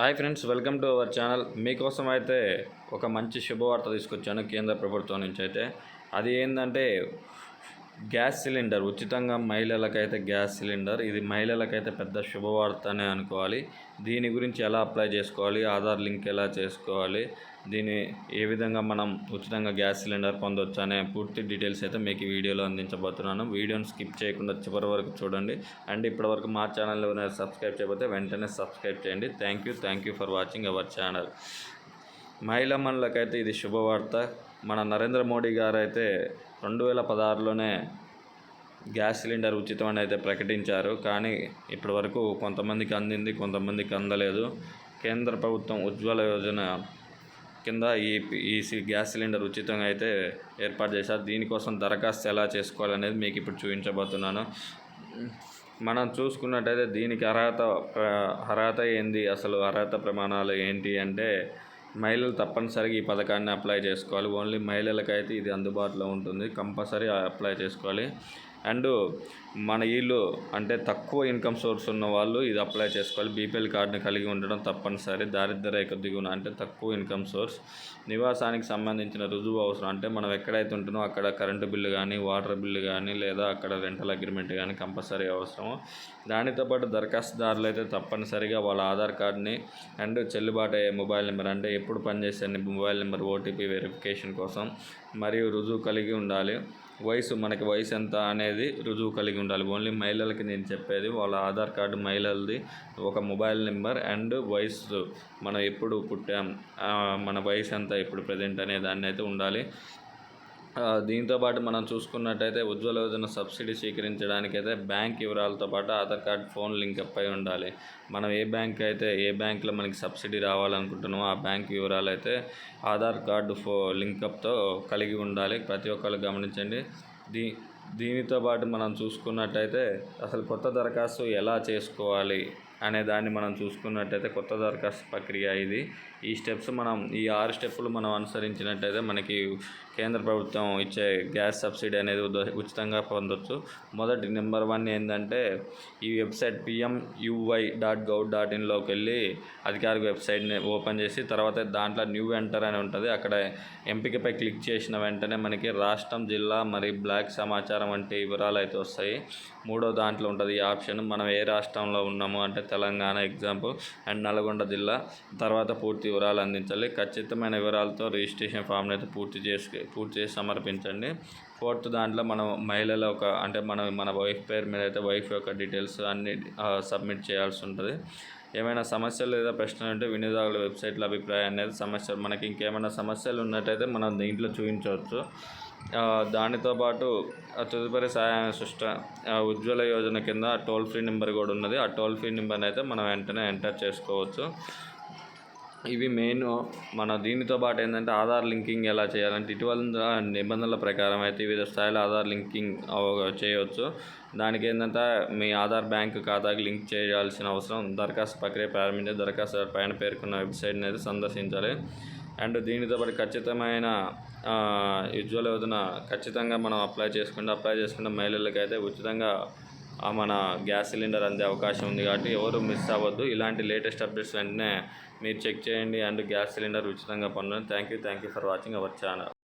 Hi friends welcome to our channel. మీకోసం అయితే ఒక మంచి శుభవార్త తీసుకొచ్చాను కేంద్ర ప్రభుత్వం నుంచి అయితే. అది ఏంటంటే గ్యాస్ సిలిండర్ ఉచితంగా మహిళలకైతే గ్యాస్ సిలిండర్ ఇది మహిళలకైతే పెద్ద శుభవార్త అనే అనుకోవాలి. దీని గురించి ఎలా అప్లై చేసుకోవాలి ఆధార్ లింక్ ఎలా చేసుకోవాలి దీని ఏ విధంగా మనం ఉచితంగా గ్యాస్ సిలిండర్ పొందొచ్చు అనే పూర్తి డీటెయిల్స్ అయితే మీకు ఈ వీడియోలో అందించబోతున్నాను. వీడియోని స్కిప్ చేయకుండా చివరి వరకు చూడండి. అండ్ ఇప్పటివరకు మా ఛానల్ సబ్స్క్రైబ్ చేయకపోతే వెంటనే సబ్స్క్రైబ్ చేయండి. Thank you thank you for watching our channel. మహిళమ్మలకైతే ఇది శుభవార్త. మన నరేంద్ర మోడీ గారు అయితే రెండు వేల పదహారులోనే గ్యాస్ సిలిండర్ ఉచితం అని అయితే ప్రకటించారు. కానీ ఇప్పటి వరకు కొంతమందికి అందింది కొంతమందికి అందలేదు. కేంద్ర ప్రభుత్వం ఉజ్వల యోజన కింద ఈ ఈ గ్యాస్ సిలిండర్ ఉచితంగా అయితే ఏర్పాటు చేశారు. దీనికోసం దరఖాస్తు ఎలా చేసుకోవాలనేది మీకు ఇప్పుడు చూపించబోతున్నాను. మనం చూసుకున్నట్టయితే దీనికి అర్హత ప్ర- అర్హత ఏంది? అసలు అర్హత ప్రమాణాలు ఏంటి అంటే మహిళలు తప్పనిసరిగా ఈ పథకాన్ని అప్లై చేసుకోవాలి. ఓన్లీ మహిళలకైతే ఇది అందుబాటులో ఉంటుంది. కంపల్సరీ అప్లై చేసుకోవాలి. అండ్ మన ఇల్లు అంటే తక్కువ ఇన్కమ్ సోర్స్ ఉన్న వాళ్ళు ఇది అప్లై చేసుకోవాలి. బీపీఎల్ కార్డుని కలిగి ఉండడం తప్పనిసరి. దారిద్ర రేఖ దిగున అంటే తక్కువ ఇన్కమ్ సోర్స్. నివాసానికి సంబంధించిన రుజువు అవసరం అంటే మనం ఎక్కడైతే ఉంటున్నామో అక్కడ కరెంటు బిల్లు కానీ వాటర్ బిల్లు కానీ లేదా అక్కడ రెంటల్ అగ్రిమెంట్ కానీ కంపల్సరీ అవసరము. దానితో పాటు దరఖాస్తుదారులు అయితే తప్పనిసరిగా వాళ్ళ ఆధార్ కార్డ్ని అండ్ చెల్లుబాటు అయ్యే మొబైల్ నెంబర్ అంటే ఎప్పుడు పనిచేసే మొబైల్ నెంబర్ ఓటీపీ వెరిఫికేషన్ కోసం మరియు రుజువు కలిగి ఉండాలి. వయసు మనకి వయసు ఎంత అనేది రుజువు కలిగి ఉండాలి. ఓన్లీ మహిళలకి నేను చెప్పేది వాళ్ళ ఆధార్ కార్డు మహిళలది ఒక మొబైల్ నెంబర్ అండ్ వయసు మనం ఎప్పుడు పుట్టాం మన వయసు ఎంత ఇప్పుడు ప్రజెంట్ అనే దాన్ని అయితే ఉండాలి. దీంతోపాటు దీంతో పాటు మనం చూసుకున్నట్టయితే ఉజ్వల యోజన సబ్సిడీ స్వీకరించడానికైతే బ్యాంక్ వివరాలతో పాటు Aadhaar card phone link up అయి ఉండాలి. మనం ఏ బ్యాంక్ అయితే ఏ బ్యాంక్లో మనకి సబ్సిడీ రావాలనుకుంటున్నామో ఆ బ్యాంక్ వివరాలు అయితే ఆధార్ కార్డు ఫో లింకప్తో కలిగి ఉండాలి. ప్రతి ఒక్కరు గమనించండి. దీ దీనితో పాటు మనం చూసుకున్నట్టయితే అసలు కొత్త దరఖాస్తు ఎలా చేసుకోవాలి? అనే దాన్ని మనం చూసుకున్నట్టయితే కొత్త దరఖాస్తు ప్రక్రియ ఇది. ఈ స్టెప్స్ మనం ఈ ఆరు స్టెప్పులు మనం అనుసరించినట్టయితే మనకి కేంద్ర ప్రభుత్వం ఇచ్చే గ్యాస్ సబ్సిడీ అనేది ఉద- ఉచితంగా పొందొచ్చు. మొదటి నెంబర్ వన్ ఏంటంటే ఈ website PMUY dot gov dot ఇన్లోకి వెళ్ళి అధికారిక వెబ్సైట్ని ఓపెన్ చేసి తర్వాత దాంట్లో న్యూ ఎంటర్ అని ఉంటుంది. అక్కడ ఎంపికపై క్లిక్ చేసిన వెంటనే మనకి రాష్ట్రం జిల్లా మరియు బ్లాక్ సమాచారం వంటి వివరాలు అయితే వస్తాయి. మూడో దాంట్లో ఉంటుంది ఈ ఆప్షన్. మనం ఏ రాష్ట్రంలో ఉన్నాము అంటే తెలంగాణ ఎగ్జాంపుల్ అండ్ నల్గొండ జిల్లా. తర్వాత పూర్తి వివరాలు అందించాలి. ఖచ్చితమైన వివరాలతో రిజిస్ట్రేషన్ ఫామ్ని అయితే పూర్తి చేసి పూర్తి చేసి సమర్పించండి. ఫోర్త్ దాంట్లో మనం మహిళల ఒక అంటే మనం మన వైఫ్ పేరు మీద అయితే వైఫ్ యొక్క డీటెయిల్స్ అన్ని సబ్మిట్ చేయాల్సి ఉంటుంది. ఏమైనా సమస్యలు లేదా ప్రశ్నలు ఉంటే వినియోగదారుల వెబ్సైట్లో అభిప్రాయం అనేది సమస్య మనకి ఇంకేమైనా సమస్యలు ఉన్నట్టయితే మనం దీంట్లో చూపించవచ్చు దానితో పాటు తదుపరి సహాయ సృష్ట ఆ, ఉజ్వల యోజన కింద టోల్ ఫ్రీ నెంబర్ కూడా ఉన్నది. ఆ టోల్ ఫ్రీ నెంబర్ని అయితే మనం వెంటనే ఎంటర్ చేసుకోవచ్చు. ఇవి మెయిన్ మన దీనితో పాటు ఏంటంటే ఆధార్ లింకింగ్ ఎలా చేయాలంటే ఇటీవల నిబంధనల ప్రకారం అయితే వివిధ స్థాయిలో ఆధార్ లింకింగ్ చేయవచ్చు. దానికి ఏంటంటే మీ ఆధార్ బ్యాంక్ ఖాతాకి లింక్ చేయాల్సిన అవసరం. దరఖాస్తు ప్రక్రియ ప్రారంభించే దరఖాస్తు పైన పేర్కొన్న వెబ్సైట్ని అయితే సందర్శించాలి. అండ్ దీనితో పాటు ఖచ్చితమైన ఉజ్వల యోజన ఖచ్చితంగా మనం అప్లై చేసుకుంటే అప్లై చేసుకున్న మహిళలకైతే అయితే ఉచితంగా మన గ్యాస్ సిలిండర్ అందే అవకాశం ఉంది కాబట్టి ఎవరు మిస్ అవ్వద్దు. ఇలాంటి లేటెస్ట్ అప్డేట్స్ వెంటనే మీరు చెక్ చేయండి. అండ్ గ్యాస్ సిలిండర్ ఉచితంగా పొందండి thank you thank you for watching our channel